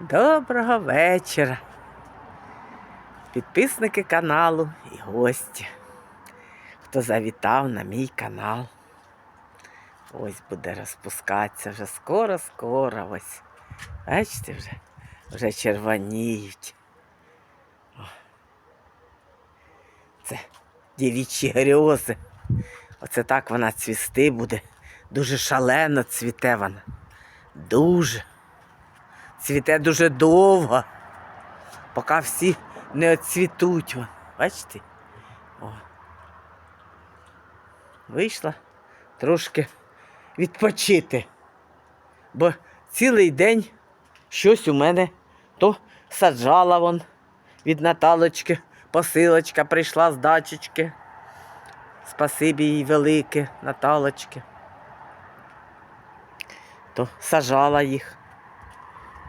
Доброго вечора. Підписники каналу і гості. Хто завітав на мій канал. Ось буде розпускатися вже скоро-скоро. Ось. Бачите, вже, вже червоніють. О. Це дівічі грьози. Оце так вона цвісти буде. Дуже шалено цвіте вона. Дуже. Цвіте дуже довго, поки всі не оцвітуть. Бачите? О. Вийшла трошки відпочити. Бо цілий день щось у мене то саджала вон від Наталочки, посилочка прийшла з дачечки. Спасибі їй велике, Наталочки. То сажала їх.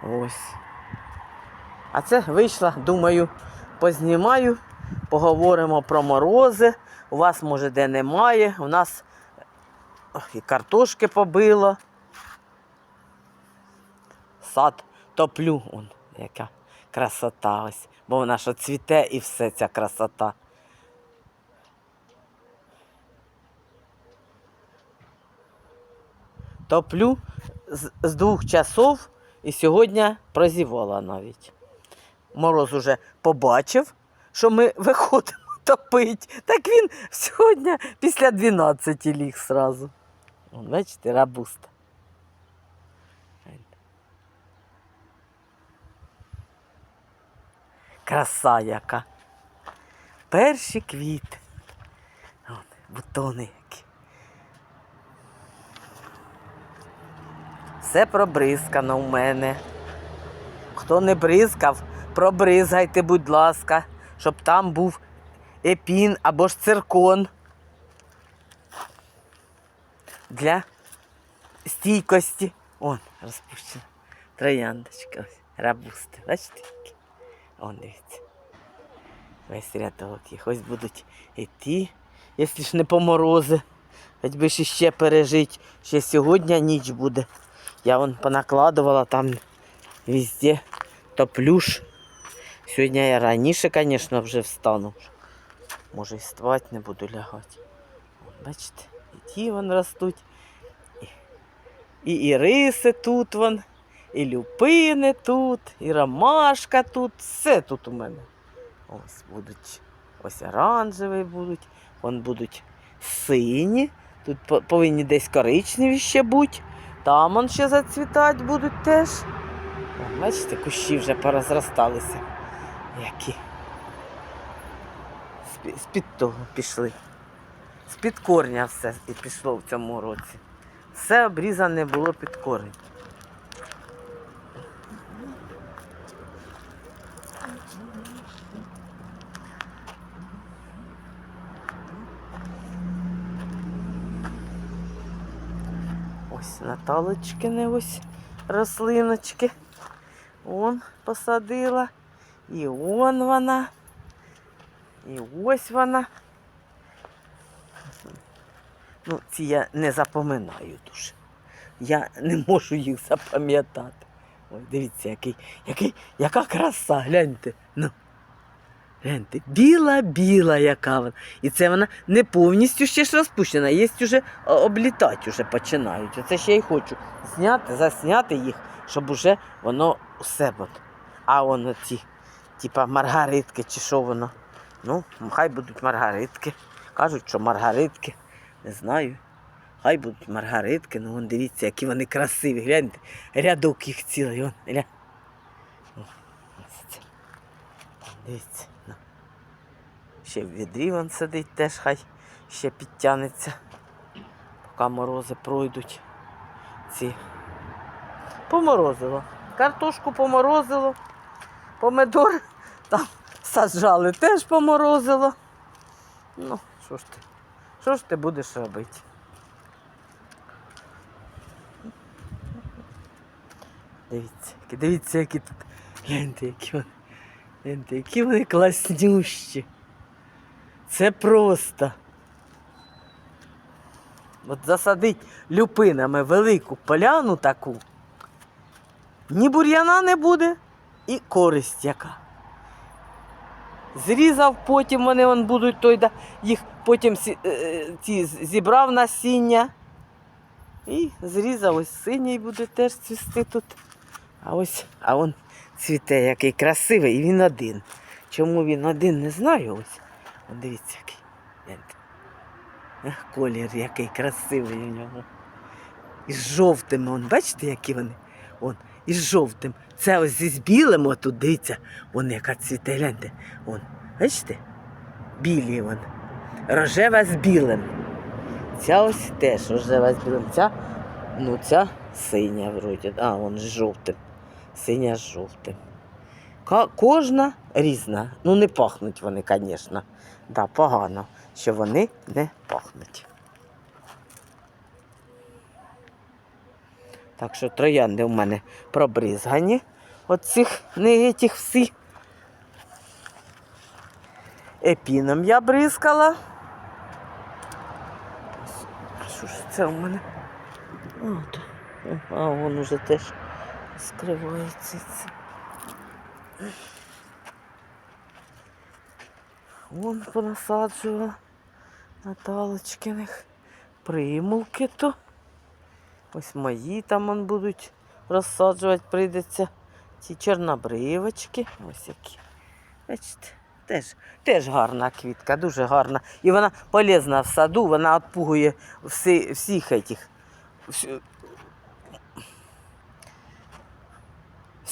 Ось. А це вийшла, думаю, познімаю, поговоримо про морози. У вас, може, де немає. У нас ох, і картошки побило. Сад топлю. Он, яка красота ось. Бо вона що цвіте і все ця красота. Топлю з, з двох часов і сьогодні прозівала навіть. Мороз уже побачив, що ми виходимо топить. Так він сьогодні після 12 ліг сразу. Бачите, рабуста. Краса яка. Перші квіти. Бутони які. Все пробризкано у мене. Хто не бризкав, пробризгайте, будь ласка, щоб там був епін або ж циркон для стійкості. Он, розпущена. Трояндочка, ось, рабусти. Бачите? Он дивіться. Весь рядок їх. Ось будуть іти, якщо ж не поморози. Хоч би ж іще пережить. Ще сьогодні ніч буде. Я вон понакладувала там везде топлюш. Сьогодні я раніше, звісно, вже встану. Може і спати не буду лягати. Бачите, і ті вон ростуть. І іриси тут вон, і люпини тут, і ромашка тут. Все тут у мене. Ось будуть ось оранжеві будуть, вон будуть сині. Тут повинні десь коричневі ще бути. Там он ще зацвітати будуть теж. Бачите, кущі вже порозросталися. Які. З-під- того пішли. З-під корня все і пішло в цьому році. Все обрізане було під корінь. Ось Наталочкини ось рослиночки. Он посадила. І он вона. І ось вона. Ну, ці я не запоминаю дуже. Я не можу їх запам'ятати. Ой, дивіться, який, який, яка краса, гляньте. Ну. Гляньте, біла-біла яка вона. І це вона не повністю ще ж розпущена, є вже облітати вже починають. Оце ще й хочу зняти, засняти їх, щоб уже воно все було. А воно ці, типа маргаритки чи що воно. Ну, хай будуть маргаритки. Кажуть, що маргаритки. Не знаю. Хай будуть маргаритки, ну вон дивіться, які вони красиві. Гляньте, рядок їх цілий. Вон, гля. О, ось це. Дивіться. Ще в відрі вон сидить теж, хай ще підтягнеться. Поки морози пройдуть. Ці. Поморозило. Картошку поморозило. Помидор там саджали, теж поморозило. Ну, що ж ти? Що ж ти будеш робити? Дивіться, дивіться, які тут. Гляньте, які вони. Гляньте, які вони класнющі. Це просто. От засадить люпинами велику поляну таку. ні бур'яна не буде, і користь яка. Зрізав, потім вони вон будуть той, да, їх потім сі- е, ці зібрав насіння. І зрізав ось синій буде теж цвісти тут. А ось, а он цвіте, який красивий, і він один. Чому він один, не знаю. Ось. От дивіться, який. Колір який красивий у нього. І з жовтими, он, бачите, які вони? Он, і з жовтим. Це ось зі з білим отут, дивіться, вон яка цвіте, гляньте. Вон, бачите? Білі вон. Рожева з білим. Ця ось теж рожева з білим. Ця, ну ця синя вроді. А, вон з жовтим. Синя з жовтим. Кожна різна. Ну, не пахнуть вони, звісно. Да, погано, що вони не пахнуть. Так що троянди у мене пробризгані. От цих не тих всі. Епіном я бризкала. Що ж це у мене? От. А вон уже теж скривається. Вон понасаджувала Наталочкиних примулки то. Ось мої там он будуть розсаджувати, прийдеться. Ці чорнобривочки. Ось які. Бачите, теж, теж гарна квітка, дуже гарна. І вона полезна в саду, вона відпугує всі, всіх этих,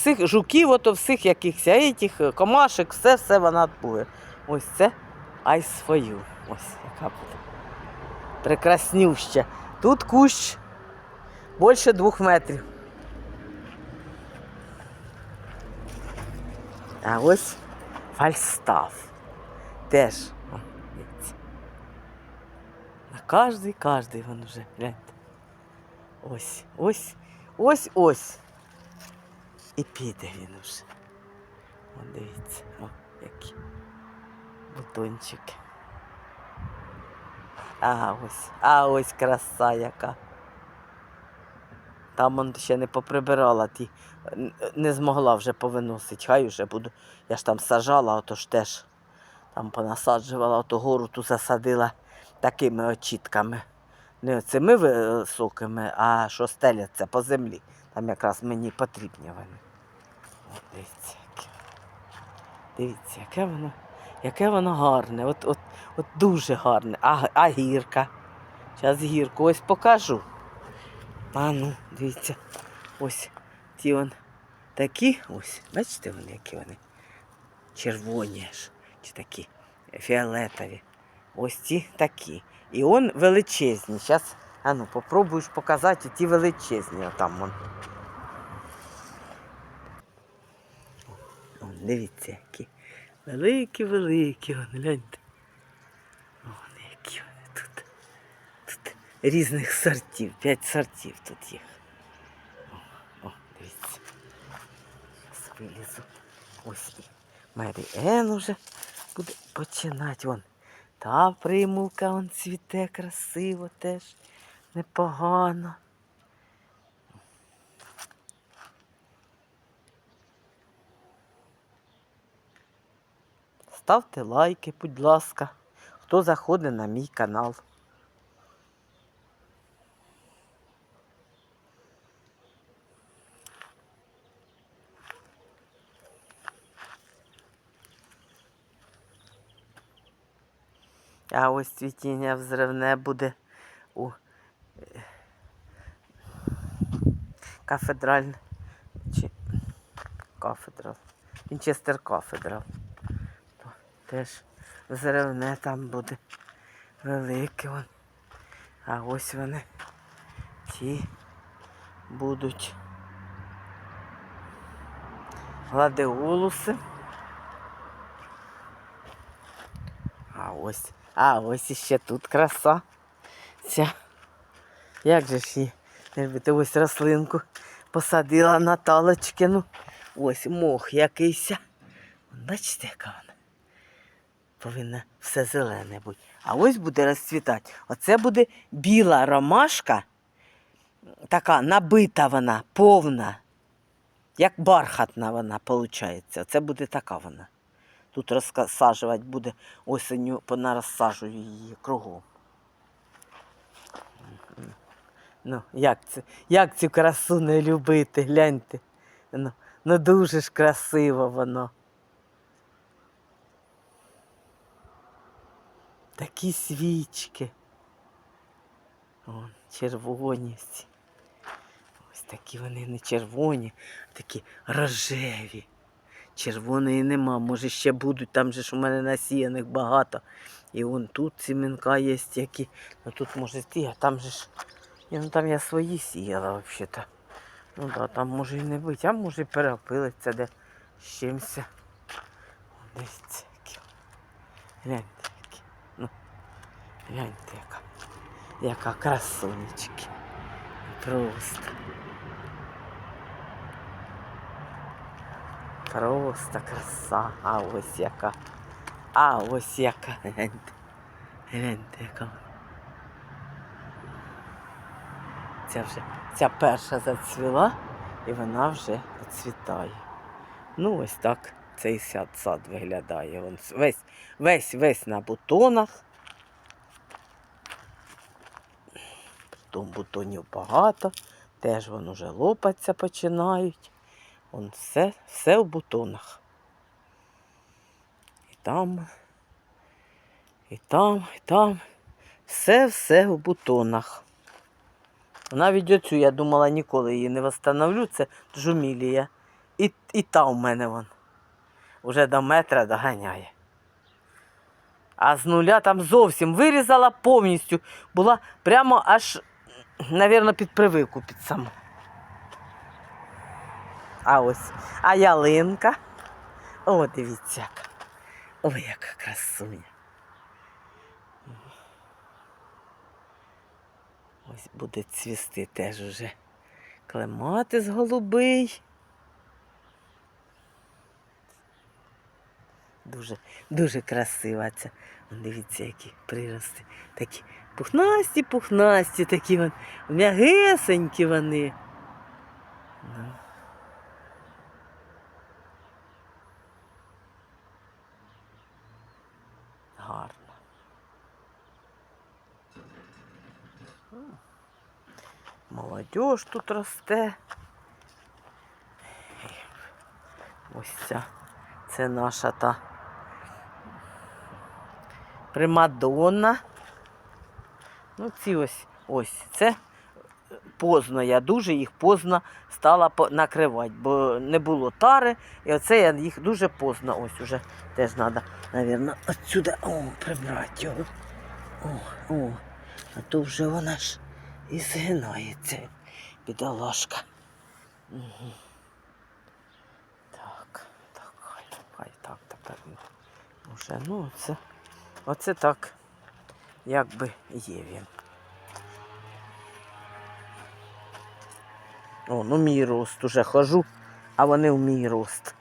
всіх жуків, ото всіх якихось этих, комашек, все, все вона відпугує. Ось це айсфою. Ось яка буде. Прекраснюща. Тут кущ більше двох метрів. А ось фальстаф. Теж. О. На кожний, кожний він вже, гляньте. Ось, ось, ось, ось. І піде він уже. О, дивіться, о, які бутончики. А ось, а ось краса яка. Там он ще не поприбирала, ті, не змогла вже повиносити. Хай уже буду. Я ж там сажала, отож теж там понасаджувала, оту гору ту засадила такими очітками. Не оцими високими, а що стеляться по землі. Там якраз мені потрібні вони. Дивіться, яке. Дивіться, яке воно, яке воно гарне. От, от, от дуже гарне. А, а гірка. Зараз гірку ось покажу. А ну, дивіться, ось ті вон такі, ось, бачите вони, які вони? Червоні аж, чи такі фіолетові. Ось ті такі. І он величезні. Зараз, а ну, попробуєш показати ті величезні. Отам вон. Дивіться, які. Великі-великі, гляньте. Вон, які вони тут. Тут різних сортів, п'ять сортів тут їх. О, о дивіться. Вилізу. Ось і Мері Ен уже буде починати. Вон. Та примулка вон цвіте красиво теж. Непогано. Ставте лайки, будь ласка, хто заходить на мій канал. А ось цвітіння взривне буде у е, кафедраль чи кафедрал. Вінчестер кафедрал. Теж взривне там буде велике. Вон. А ось вони ті будуть гладіолуси. А ось, а ось іще тут краса. Ця. Як же ж її? Любите, ось рослинку посадила Наталочкину. Ось мох якийсь. Бачите, яка вона? Повинна все зелене бути. А ось буде розцвітати. Оце буде біла ромашка, така набита вона, повна. Як бархатна вона виходить. Це буде така вона. Тут розсаджувати буде осенню, понарозсаджую її кругом. Ну, як це? Як цю красу не любити, гляньте. Ну, ну дуже ж красиво воно. Такі свічки. Вон, червоні. Ось такі вони не червоні, а такі рожеві. Червоної нема, може ще будуть, там же ж у мене насіяних багато. І вон тут сімінка є які. Ну тут може ті, а там же ж. Ні, ну там я свої сіяла взагалі-то. Ну да, там може і не бути, а може і перепилиться де з чимось. Дивіться, які. Гляньте, гляньте, яка. Яка красунечки. Просто. Просто краса. А ось яка. А ось яка. Гляньте. Гляньте, яка. Ця вже ця перша зацвіла і вона вже оцвітає. Ну, ось так цей сад, сад виглядає. Вон весь, весь, весь на бутонах. Потім бутонів багато, теж вони вже лопатися починають. Вон все, все в бутонах. І там, і там, і там. Все-все в бутонах. Навіть оцю я думала, ніколи її не встановлю, це жумілія. І, і та у мене вон. Уже до метра доганяє. А з нуля там зовсім вирізала повністю. Була прямо аж, навірно, під прививку під саму. А ось. А ялинка. О, дивіться яка. Ой, яка красуня. Ось буде цвісти теж уже. Клематис голубий. Дуже, дуже красива ця. Дивіться, які прирости. Такі пухнасті, пухнасті, такі вон, м'ягесенькі вони. Гарно. Молодіж тут росте. Ось ця. Це наша та примадонна. Ну, ці ось ось. Це поздно. Я дуже їх поздно стала накривати, бо не було тари. І оце я їх дуже поздно. Ось уже теж треба, мабуть, отсюди о, прибрати його. О, о. А то вже вона ж і згинається, бідолашка. Угу. Так, так, хай, хай так тепер. Уже, ну, це, оце так, якби є він. О, ну мій рост уже хожу, а вони в мій рост.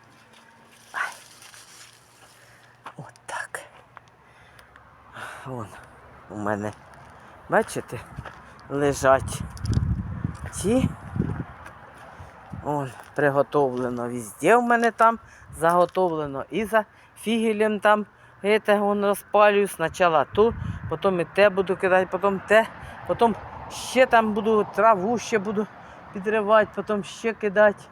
От так. Вон у мене, бачите, лежать ті. Вон, приготовлено везде в мене там заготовлено і за фігелем там это, вон розпалюю. Спочатку ту, потім і те буду кидати, потім те, потім ще там буду траву ще буду підривати, потім ще кидати.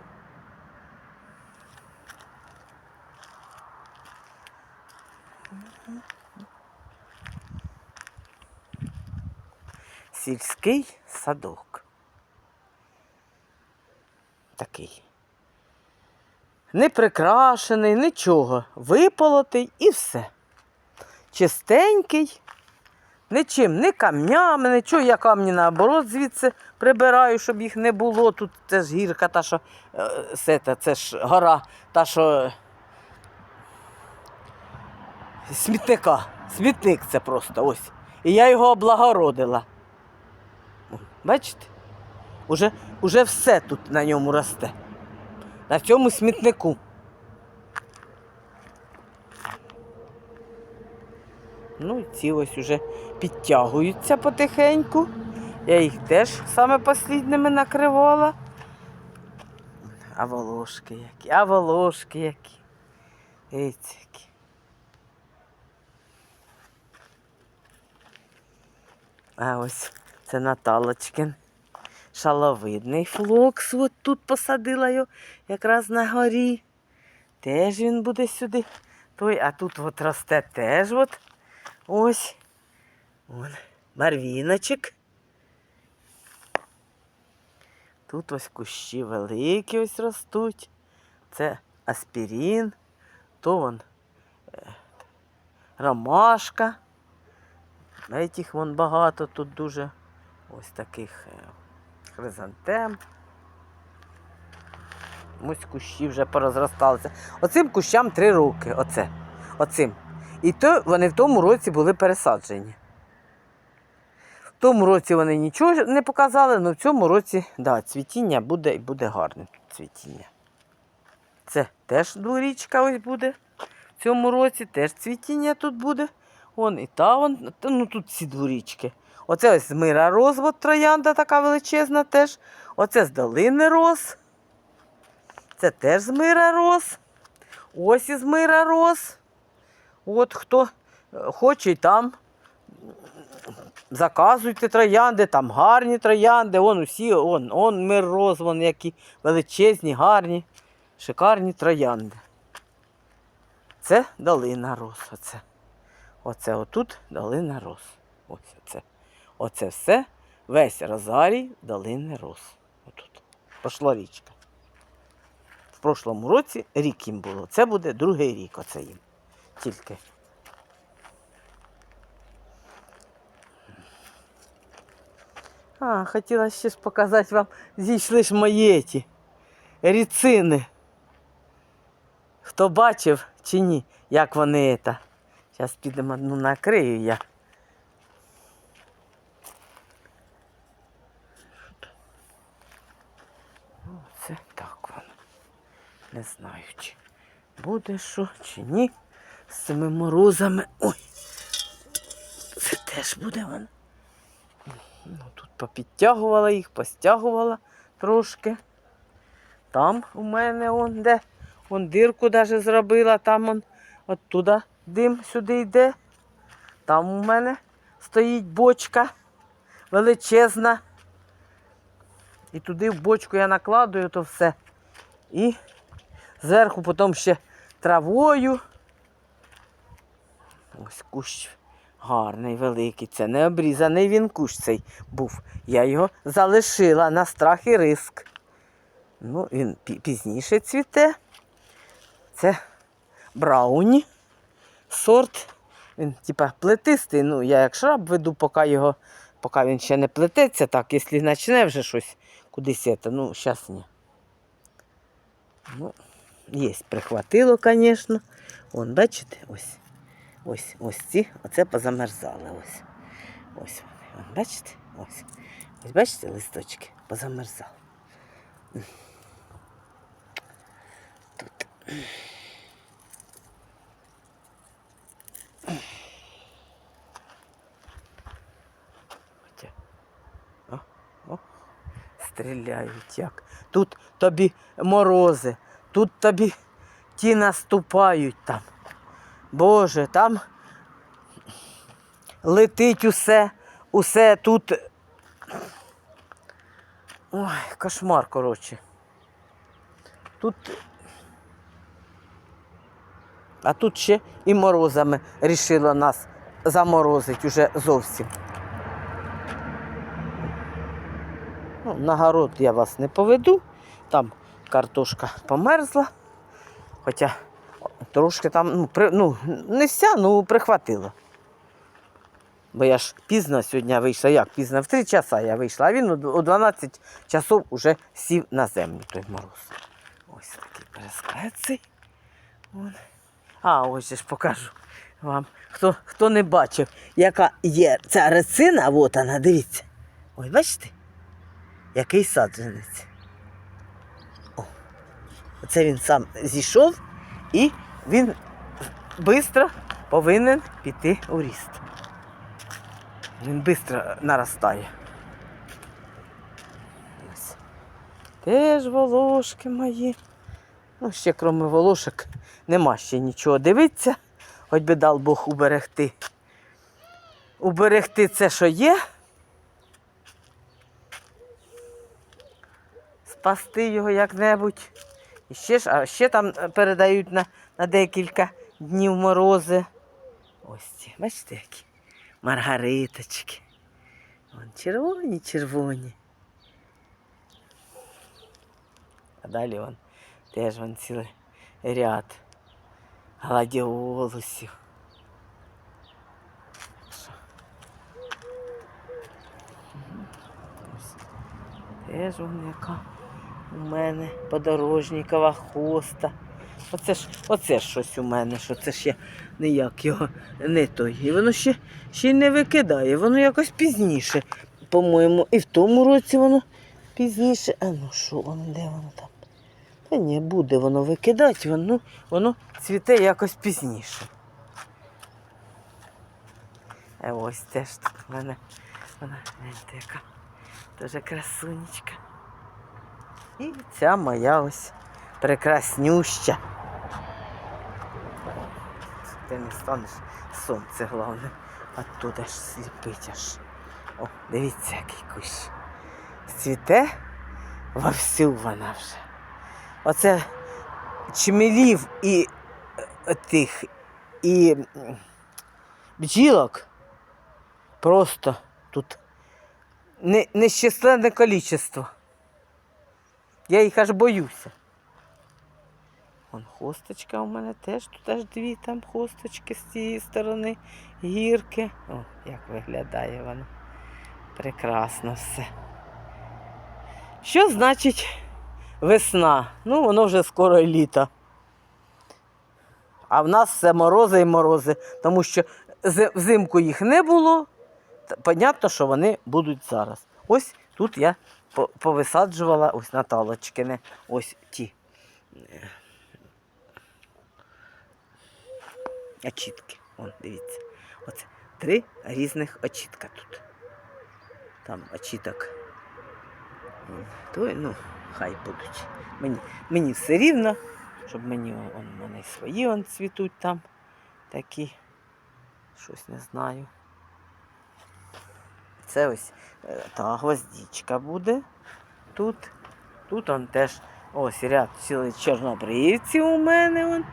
Сільський садок. Такий. Не прикрашений, нічого. Виполотий і все. Чистенький, нічим, не камнями, нічого. Я камні наоборот звідси прибираю, щоб їх не було. Тут це ж гірка, та що е, сета, це ж гора, та що смітника. Смітник це просто ось. І я його облагородила. Бачите? Уже, уже все тут на ньому росте. На цьому смітнику. Ну і ці ось уже підтягуються потихеньку. Я їх теж саме послідними накривала. А волошки які, а волошки які. Дивіться. А ось це Наталочкин. Шаловидний флокс. От тут посадила його якраз на горі. Теж він буде сюди. Той, а тут от росте теж от. Ось. Вон, барвіночок. Тут ось кущі великі ось ростуть. Це аспірин, то вон е, ромашка. Этих вон багато тут дуже ось таких е, хризантем. Ось кущі вже порозросталися. Оцим кущам три роки. Оце. Оцим. І то вони в тому році були пересаджені. В тому році вони нічого не показали, але в цьому році да, цвітіння буде і буде гарне цвітіння. Це теж дворічка ось буде. В цьому році теж цвітіння тут буде. Вон і та вон, ну тут всі дворічки. Оце ось з мира роз, от троянда така величезна теж. Оце з долини роз. Це теж з мира роз. Ось із мира роз. От хто е, хоче і там. Заказуйте троянди, там гарні троянди, вон усі, он, он мир роз, вон які величезні, гарні, шикарні троянди. Це долина роз. Оце. Оце отут долина роз. Ось оце. Оце все, весь розарій долини роз. Отут. Пошла річка. В прошлому році рік їм було. Це буде другий рік оце їм. Тільки. А, хотіла ще ж показати вам, зійшли ж мої ті ріцини. Хто бачив чи ні, як вони це. Зараз підемо одну накрию я. Оце так воно. Не знаю, чи буде що, чи ні. З цими морозами. Ой. Це теж буде воно. Ну, тут попідтягувала їх, постягувала трошки. Там у мене он де. Вон дирку даже зробила, там он оттуда дим сюди йде. Там у мене стоїть бочка величезна. І туди в бочку я накладую то все. І зверху потім ще травою. Ось кущ гарний, великий. Це не обрізаний він кущ цей був. Я його залишила на страх і риск. Ну, він пізніше цвіте. Це брауні сорт. Він типа плетистий. Ну, я як шраб веду, поки його, поки він ще не плететься, так, якщо почне вже щось кудись, це, ну, зараз ні. Ну, є, прихватило, звісно. Вон, бачите, ось. Ось, ось ці, оце позамерзали. Ось. Ось вони. Бачите? Ось. Ось бачите, листочки позамерзали. Тут. О, о, стріляють як. Тут тобі морози, тут тобі ті наступають там. Боже, там летить усе, усе тут. Ой, кошмар, коротше. Тут. А тут ще і морозами рішила нас заморозити уже зовсім. Ну, на город я вас не поведу. Там картошка померзла. Хоча трошки там, ну, при, ну не вся, ну прихватила. Бо я ж пізно сьогодні вийшла. Як пізно? В 3 часа я вийшла, а він о 12 часов уже сів на землю той мороз. Ось такий перескеций. А, ось же ж покажу вам. Хто, хто не бачив, яка є ця рецина, от вона, дивіться. Ой, бачите? Який саджанець. О, оце він сам зійшов і він швидко повинен піти у ріст. Він швидко наростає. Теж волошки мої. Ну, ще крім волошок, нема ще нічого. Дивиться, хоч би дав Бог уберегти. Уберегти це, що є. Спасти його як-небудь. І ще, ж, а ще там е, передають на, на декілька днів морози. Ось ці, бачите, які маргариточки. Вон червоні, червоні. А далі вон теж вон цілий ряд гладіолусів. Теж вон яка у мене подорожникова хоста. Оце ж, оце ж щось у мене, що це ж я ніяк його не той. І воно ще, ще й не викидає, воно якось пізніше, по-моєму. І в тому році воно пізніше. А ну що воно, де воно там? Та ні, буде воно викидати, воно, воно цвіте якось пізніше. А ось теж тут в мене вона гляньте, яка дуже красунечка. І ця моя ось прекраснюща. Ти не станеш сонце головне, а тут аж сліпить аж. О, дивіться, який кущ. Цвіте вовсю вона вже. Оце чмелів і е, тих, і бджілок просто тут не, нещисленне количество. Я їх аж боюся. Вон хосточка у мене теж, тут аж дві там хосточки з цієї сторони, гірки. О, як виглядає воно. Прекрасно все. Що значить весна? Ну, воно вже скоро і літо. А в нас все морози і морози, тому що взимку їх не було. Понятно, що вони будуть зараз. Ось тут я повисаджувала ось Наталочкини, ось ті очітки. Вон, дивіться. Оце три різних очітка тут. Там очіток. Той, ну, хай будуть. Мені, мені все рівно, щоб мені й свої он цвітуть там. Такі. Щось не знаю. Це ось е, та гвоздічка буде тут. Тут он теж ось ряд цілий чорнобривців у мене. Он.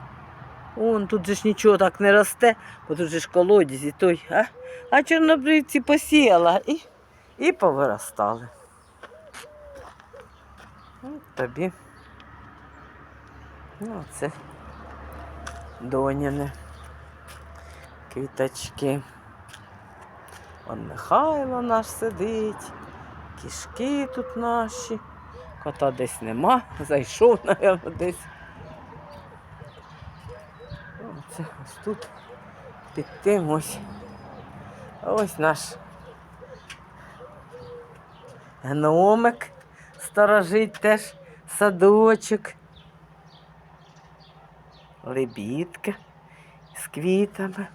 Вон, тут же ж нічого так не росте, бо тут же ж колодязь і той. А, а чорнобривці посіяла і, і повиростали. От тобі. Ну, це доняне. Квіточки. Он Михайло наш сидить, кішки тут наші. Кота десь нема, зайшов, напевно, десь. Оце ось тут під тим ось. Ось наш гномик сторожить теж садочок. Лебідка з квітами.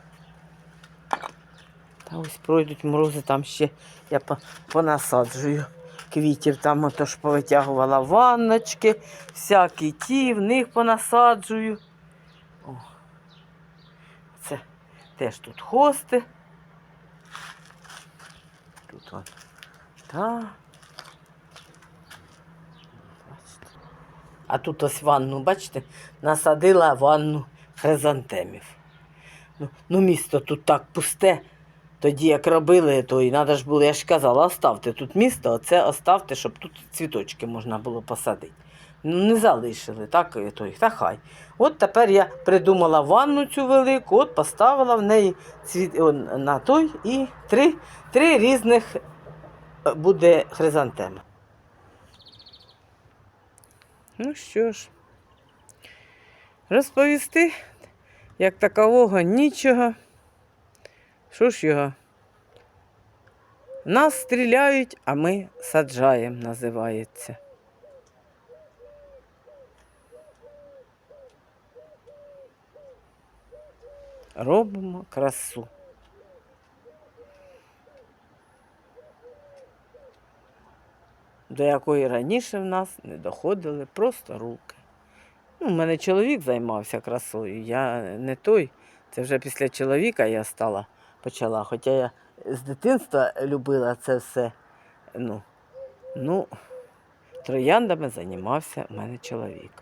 Ось пройдуть морози, там ще я понасаджую квітів. Там отож повитягувала ванночки, всякі ті, в них понасаджую. О. Це теж тут хости. Тут вон. Та. А тут ось ванну, бачите, насадила ванну хризантемів. Ну, ну місто тут так пусте. Тоді як робили, то і треба ж було, я ж казала, оставте тут місто, оце оставте, щоб тут цвіточки можна було посадити. Ну, не залишили, так, і той, та хай. От тепер я придумала ванну цю велику, от поставила в неї цвіт, на той і три, три різних е, буде хризантеми. Ну що ж, розповісти, як такового нічого. Що ж його? Нас стріляють, а ми саджаємо, називається. Робимо красу. до якої раніше в нас не доходили просто руки. Ну, у мене чоловік займався красою, я не той. Це вже після чоловіка я стала, почала. Хоча я з дитинства любила це все. Ну, ну трояндами займався у мене чоловік.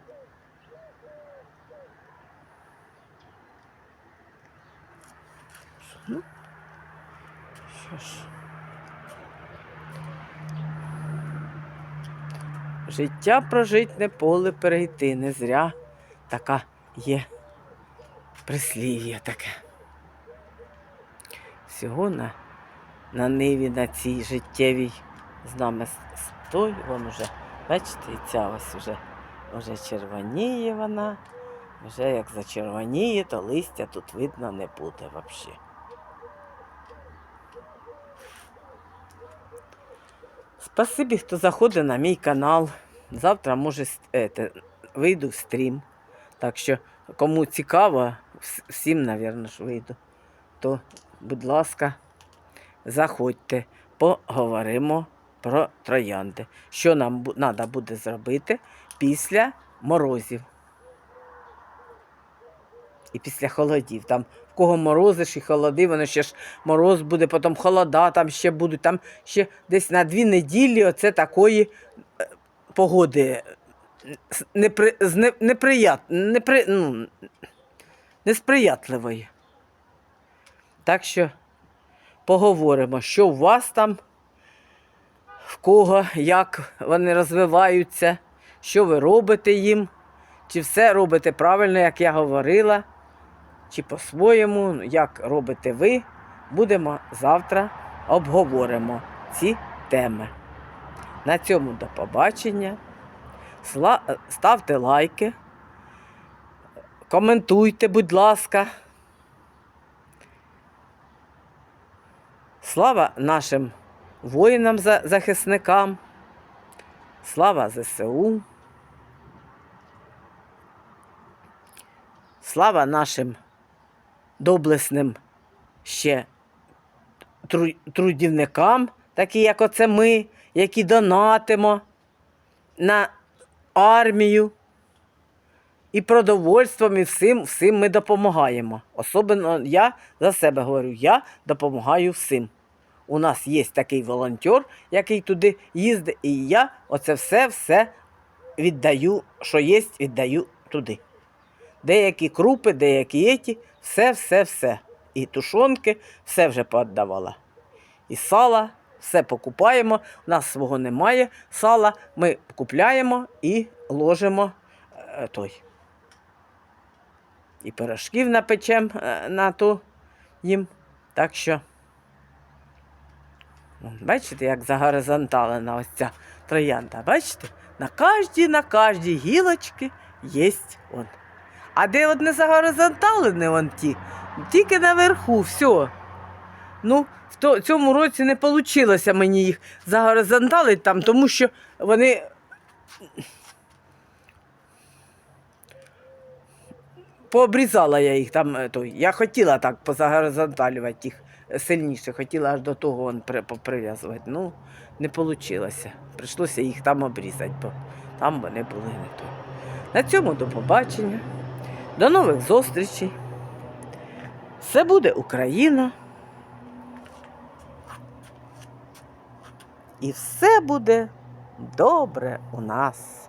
Ну, що ж. Життя прожить не поле перейти, не зря така є прислів'я таке. Всього на, на ниві, на цій життєвій з нами стой, вон уже, бачите, і ця ось вже, вже червоніє вона. Вже як зачервоніє, то листя тут видно не буде взагалі. Спасибі, хто заходить на мій канал. Завтра може ете, вийду в стрім. Так що, кому цікаво, всім, мабуть, вийду, то, будь ласка, заходьте, поговоримо про троянди. Що нам треба буде зробити після морозів. І після холодів. Там в кого морозиш і холоди, воно ще ж мороз буде, потім холода, там ще будуть, там ще десь на дві неділі оце такої е, погоди е, непри, з не, неприят, непри, ну, несприятливої. Так що поговоримо, що у вас там, в кого, як вони розвиваються, що ви робите їм, чи все робите правильно, як я говорила, чи по-своєму, як робите ви. Будемо завтра обговоримо ці теми. На цьому до побачення. Ставте лайки, коментуйте, будь ласка. Слава нашим воїнам-захисникам. Слава ЗСУ. Слава нашим доблесним ще трудівникам, такі як оце ми, які донатимо на армію. І продовольством, і всім, всім ми допомагаємо. Особливо я за себе говорю, я допомагаю всім. У нас є такий волонтер, який туди їздить, і я оце все все віддаю, що є, віддаю туди. Деякі крупи, деякі еті, все, все, все. І тушонки, все вже пооддавала. І сала, все покупаємо. У нас свого немає сала. Ми купляємо і ложимо е, той. І пирожків напечем е, на ту їм. Так що, бачите, як загоризонталена ось ця троянда. Бачите? На кожній, на кожній гілочці є он. А де от не загоризонталені вон ті, тільки наверху, все. Ну, в цьому році не вийшло мені їх загоризонталити там, тому що вони. Пообрізала я їх там. е, Той. Я хотіла так позагоризонталювати їх е, сильніше, хотіла аж до того вон при- поприв'язувати. Ну, не вийшло. Прийшлося їх там обрізати, бо там вони були не то. На цьому до побачення. До нових зустрічей. Все буде Україна. І все буде добре у нас.